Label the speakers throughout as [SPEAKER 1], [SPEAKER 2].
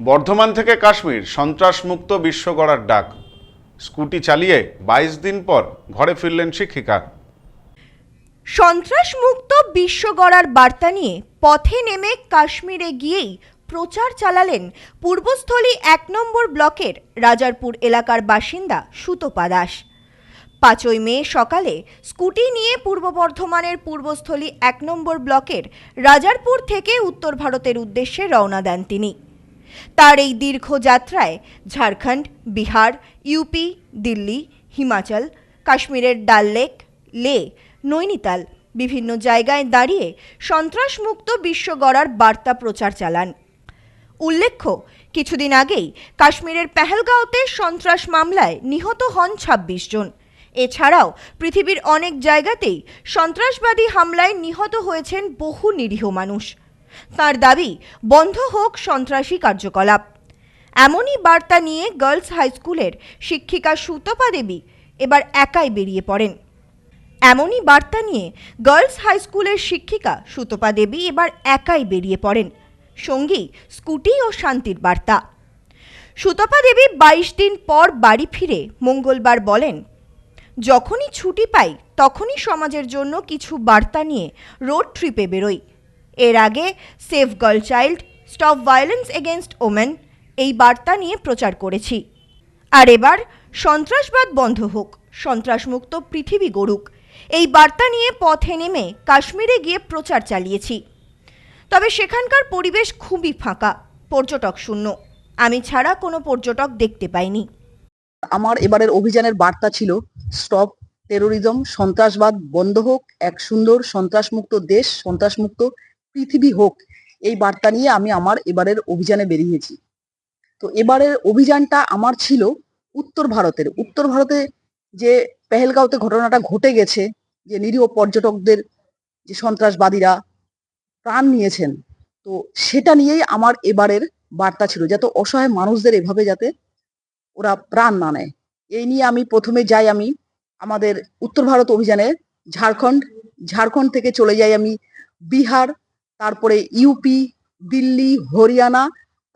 [SPEAKER 1] বর্ধমান থেকে কাশ্মীর, সন্ত্রাসমুক্ত বিশ্ব গড়ার ডাক। স্কুটি চালিয়ে বাইশ দিন পর ঘরে ফিরলেন শিক্ষিকা।
[SPEAKER 2] সন্ত্রাসমুক্ত বিশ্ব গড়ার বার্তা নিয়ে পথে নেমে কাশ্মীরে গিয়েই প্রচার চালালেন পূর্বস্থলী এক নম্বর ব্লকের রাজারপুর এলাকার বাসিন্দা সুতপা দাস। পাঁচই মে সকালে স্কুটি নিয়ে পূর্ব বর্ধমানের পূর্বস্থলী এক নম্বর ব্লকের রাজারপুর থেকে উত্তর ভারতের উদ্দেশ্যে রওনা দেন তিনি। তার এই দীর্ঘ যাত্রায় ঝাড়খণ্ড, বিহার, ইউপি, দিল্লি, হিমাচল, কাশ্মীরের ডাল লেক, লে, নৈনিতাল বিভিন্ন জায়গায় দাঁড়িয়ে সন্ত্রাসমুক্ত বিশ্ব গড়ার বার্তা প্রচার চালান। উল্লেখ্য, কিছুদিন আগেই কাশ্মীরের পেহেলগাঁওতে সন্ত্রাস মামলায় নিহত হন ২৬ জন। এছাড়াও পৃথিবীর অনেক জায়গাতেই সন্ত্রাসবাদী হামলায় নিহত হয়েছেন বহু নিরীহ মানুষ। তার দাবি, বন্ধ হোক সন্ত্রাসী কার্যকলাপ। এমনই বার্তা নিয়ে গার্লস হাই স্কুলের শিক্ষিকা সুতপা দেবী এবার একাই বেরিয়ে পড়েন। এমনই বার্তা নিয়ে গার্লস হাই স্কুলের শিক্ষিকা সুতপা দেবী এবার একাই বেরিয়ে পড়েন। সঙ্গী, স্কুটি ও শান্তির বার্তা। সুতপা দেবী বাইশ দিন পর বাড়ি ফিরে মঙ্গলবার বলেন, যখনই ছুটি পাই, তখনই সমাজের জন্য কিছু বার্তা নিয়ে রোড ট্রিপে বেরোই। এর আগে save girl child stop violence against women এই বার্তা নিয়ে প্রচার করেছি। আর এবার সন্ত্রাসবাদ বন্ধ হোক, সন্ত্রাসমুক্ত পৃথিবী গড়ুক, এই বার্তা নিয়ে পথে নেমে কাশ্মীরে গিয়ে প্রচার চালিয়েছি। তবে সেখানকার পরিবেশ খুবই ফাঁকা, পর্যটক শূন্য। আমি ছাড়া কোনো পর্যটক দেখতে পাইনি।
[SPEAKER 3] আমার এবারের অভিযানের বার্তা ছিল, স্টপ টেরোরিজম, সন্ত্রাসবাদ বন্ধ হোক, এক সুন্দর সন্ত্রাসমুক্ত দেশ, সন্ত্রাসমুক্ত পৃথিবী হোক, এই বার্তা নিয়ে আমি আমার এবারের অভিযানে বেরিয়েছি। তো এবারের অভিযানটা আমার ছিল উত্তর ভারতের। উত্তর ভারতে যে পেহেলগাঁওতে ঘটনাটা ঘটে গেছে, যে নিরীহ পর্যটকদের যে সন্ত্রাসবাদীরা প্রাণ নিয়েছেন, তো সেটা নিয়েই আমার এবারের বার্তা ছিল, যাতে অসহায় মানুষদের এভাবে যাতে ওরা প্রাণ না নেয়। এই নিয়ে আমি প্রথমে যাই আমি আমাদের উত্তর ভারত অভিযানে, ঝাড়খণ্ড ঝাড়খণ্ড থেকে চলে যাই আমি বিহার তারপরে ইউপি দিল্লি, হরিয়ানা,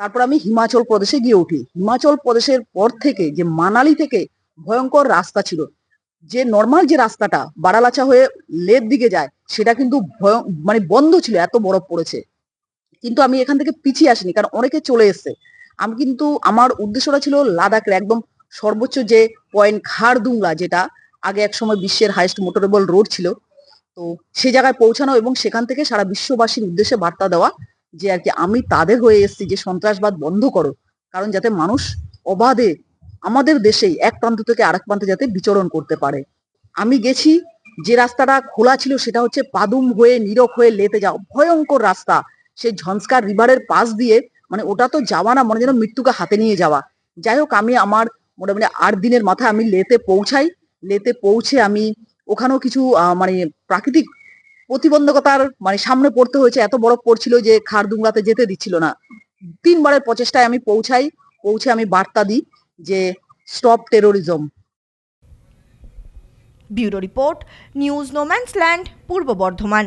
[SPEAKER 3] তারপর আমি হিমাচল প্রদেশে গিয়ে উঠি। হিমাচল প্রদেশের পর থেকে যে মানালি থেকে ভয়ঙ্কর রাস্তা ছিল, যে নর্মাল যে রাস্তাটা বারালাচা হয়ে লের দিকে যায়, সেটা কিন্তু মানে বন্ধ ছিল, এত বরফ পড়েছে। কিন্তু আমি এখান থেকে পিছিয়ে আসিনি, কারণ অনেকে চলে এসছে। আমি কিন্তু, আমার উদ্দেশ্যটা ছিল লাদাখের একদম সর্বোচ্চ যে পয়েন্ট খারদুংলা, যেটা আগে এক সময় বিশ্বের হাইস্ট মোটরেবল রোড ছিল তো সে জায়গায় পৌঁছানো এবং সেখান থেকে সারা বিশ্ববাসীর উদ্দেশ্যে বার্তা দেওয়া যে আর কি আমি তাদের হয়ে এসেছি, যে সন্ত্রাসবাদ বন্ধ করো। কারণ যাতে মানুষ অবাধে আমাদের দেশেই এক প্রান্ত থেকে আরেক প্রান্তে যাতে বিচরণ করতে পারে। আমি গেছি, যে রাস্তাটা খোলা ছিল সেটা হচ্ছে পাদুম হয়ে, নীরব হয়ে লেতে যাও ভয়ঙ্কর রাস্তা। সেই ঝনস্কার রিভারের পাশ দিয়ে মানে ওটা তো যাওয়া না, মনে যেন মৃত্যুকে হাতে নিয়ে যাওয়া। যাই হোক, আমি আমার মোটামুটি আট দিনের মাথায় আমি লেতে পৌঁছাই। লেতে পৌঁছে আমি ওখানেও কিছু মানে প্রাকৃতিক প্রতিবন্ধকতার মানে সামনে পড়তে হয়েছে। এত বরফ পড়ছিল যে খারদুংলাতে যেতে দিচ্ছিল না। তিনবারের প্রচেষ্টায় আমি পৌঁছাই, পৌঁছে আমি বার্তা দিই যে stop terrorism.
[SPEAKER 2] Bureau report, news no man's land, Purba Bardhaman.